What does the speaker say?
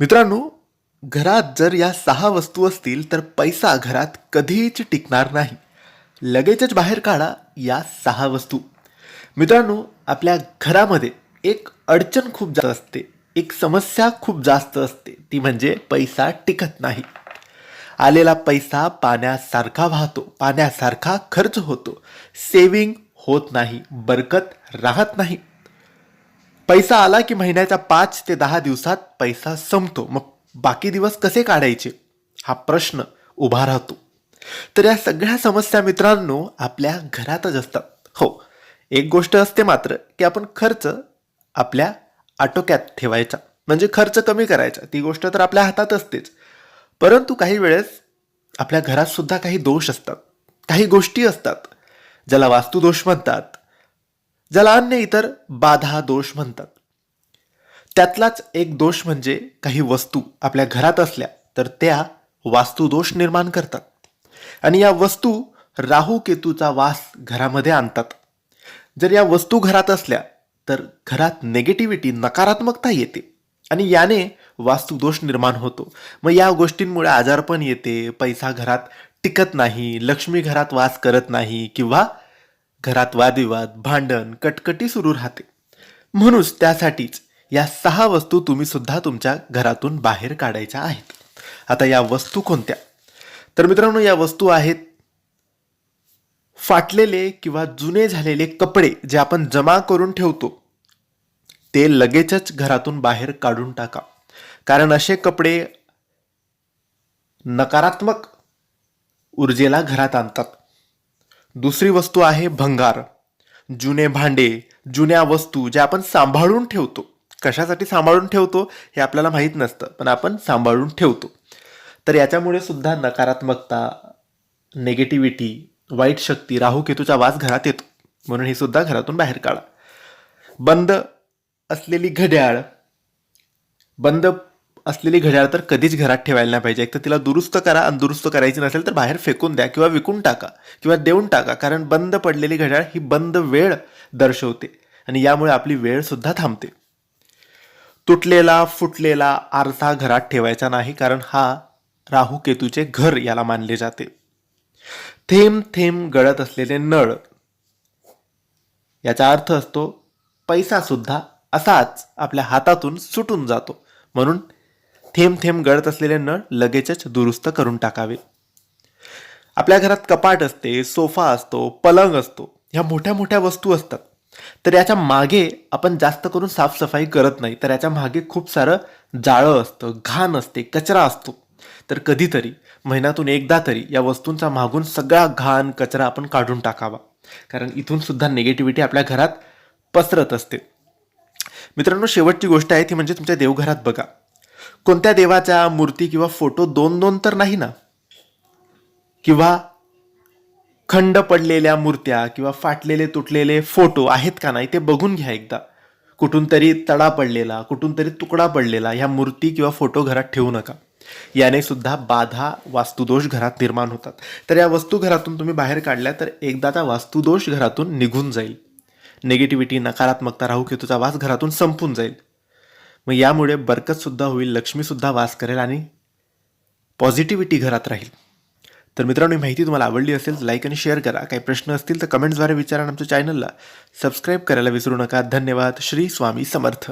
मित्रांनो घरात जर या सहा वस्तू असतील तर पैसा घरात कधीच टिकणार नाही. लगेचच बाहेर काढा या सहा वस्तू. मित्रांनो आपल्या घरामध्ये एक अडचण खूप जास्त असते. एक समस्या खूप जास्त असते. ती म्हणजे पैसा टिकत नाही. आलेला पैसा पाण्यासारखा वाहतो. पाण्यासारखा खर्च होतो. सेविंग होत नाही. बरकत राहत नाही. पैसा आला की महिन्याच्या पाच ते दहा दिवसात पैसा संपतो. मग बाकी दिवस कसे काढायचे? हा प्रश्न उभा राहतो. तर या सगळ्या समस्या मित्रांनो आपल्या घरातच असतात. हो एक गोष्ट असते मात्र की आपण खर्च आपल्या आटोक्यात ठेवायचा. म्हणजे खर्च कमी करायचा. ती गोष्ट तर आपल्या हातात असतेच. परंतु काही वेळेस आपल्या घरात सुद्धा काही दोष असतात. काही गोष्टी असतात. ज्याला वास्तुदोष म्हणतात. ज्याला अन्य इतर बाधा दोष म्हणतात. त्यातलाच एक दोष म्हणजे काही वस्तू आपल्या घरात असल्या तर त्या वास्तुदोष निर्माण करतात. आणि या वस्तू राहू केतूचा वास घरामध्ये आणतात. जर या वस्तू घरात असल्या तर घरात नेगेटिव्हिटी नकारात्मकता येते. आणि याने वास्तुदोष निर्माण होतो. मग या गोष्टींमुळे आजारपण येते पैसा घरात टिकत नाही लक्ष्मी घरात वास करत नाही किंवा घरात वादविवाद भांडण कटकटी सुरू राहते. म्हणूनच त्यासाठीच या सहा वस्तू तुम्ही सुद्धा तुमच्या घरातून बाहेर काढायच्या आहेत. आता या वस्तू कोणत्या? तर मित्रांनो या वस्तू आहेत फाटलेले किंवा जुने झालेले कपडे जे आपण जमा करून ठेवतो. ते लगेचच घरातून बाहेर काढून टाका. कारण असे कपडे नकारात्मक ऊर्जेला घरात आणतात. दुसरी वस्तू आहे भंगार. जुने भांडे जुन्या वस्तू ज्या आपण सांभाळून ठेवतो. कशासाठी सांभाळून ठेवतो हे आपल्याला माहीत नसतं पण आपण सांभाळून ठेवतो. तर याच्यामुळे सुद्धा नकारात्मकता नेगेटिव्हिटी वाईट शक्ती राहू केतूचा वास घरात येतो. म्हणून हे सुद्धा घरातून बाहेर काढा. बंद असलेली घड्याळ बंद असलेली घड्याळ तर कधीच घरात ठेवायला नाही पाहिजे. एक तर तिला दुरुस्त करा आणि दुरुस्त करायची नसेल तर बाहेर फेकून द्या किंवा विकून टाका किंवा देऊन टाका कारण बंद पडलेली घड्याळ ही बंद वेळ दर्शवते आणि यामुळे आपली वेळ सुद्धा थांबते. तुटलेला फुटलेला आरसा घरात ठेवायचा नाही कारण हा राहू केतूचे घर याला मानले जाते. थेंब थेंब गळत असलेले नळ. याचा अर्थ असतो पैसा सुद्धा असाच आपल्या हातातून सुटून जातो. म्हणून थेंब थेंब गळत असलेले नळ लगेचच दुरुस्त करून टाकावे. आपल्या घरात कपाट असते सोफा असतो पलंग असतो ह्या मोठ्या मोठ्या वस्तू असतात. तर याच्या मागे आपण जास्त करून साफसफाई करत नाही तर याच्या मागे खूप सारं जाळं असतं घाण असते कचरा असतो. तर कधीतरी महिन्यातून एकदा तरी या वस्तूंचा मागून सगळा घाण कचरा आपण काढून टाकावा. कारण इथून सुद्धा निगेटिव्हिटी आपल्या घरात पसरत असते. मित्रांनो शेवटची गोष्ट आहे ती म्हणजे तुमच्या देवघरात बघा. कोणत्या देवाच्या मूर्ती किंवा फोटो दोन दोन तर नाही ना? किंवा खंड पडलेल्या मूर्त्या किंवा फाटलेले तुटलेले फोटो आहेत का नाही ते बघून घ्या एकदा. कुठून तरी तडा पडलेला कुठून तरी तुकडा पडलेला ह्या मूर्ती किंवा फोटो घरात ठेवू नका. याने सुद्धा बाधा वास्तुदोष घरात निर्माण होतात. तर या वस्तू घरातून तुम्ही बाहेर काढल्या तर एकदाचा वास्तुदोष घरातून निघून जाईल. निगेटिव्हिटी नकारात्मकता राहू केतूचा वास घरातून संपून जाईल. मग यामुळे बरकतसुद्धा होईल लक्ष्मीसुद्धा वास करेल आणि पॉझिटिव्हिटी घरात राहील. तर मित्रांनो ही माहिती तुम्हाला आवडली असेल तर लाईक आणि शेअर करा. काही प्रश्न असतील तर कमेंट्सद्वारे विचारा आमच्या चॅनलला सबस्क्राईब करायला विसरू नका. धन्यवाद. श्री स्वामी समर्थ.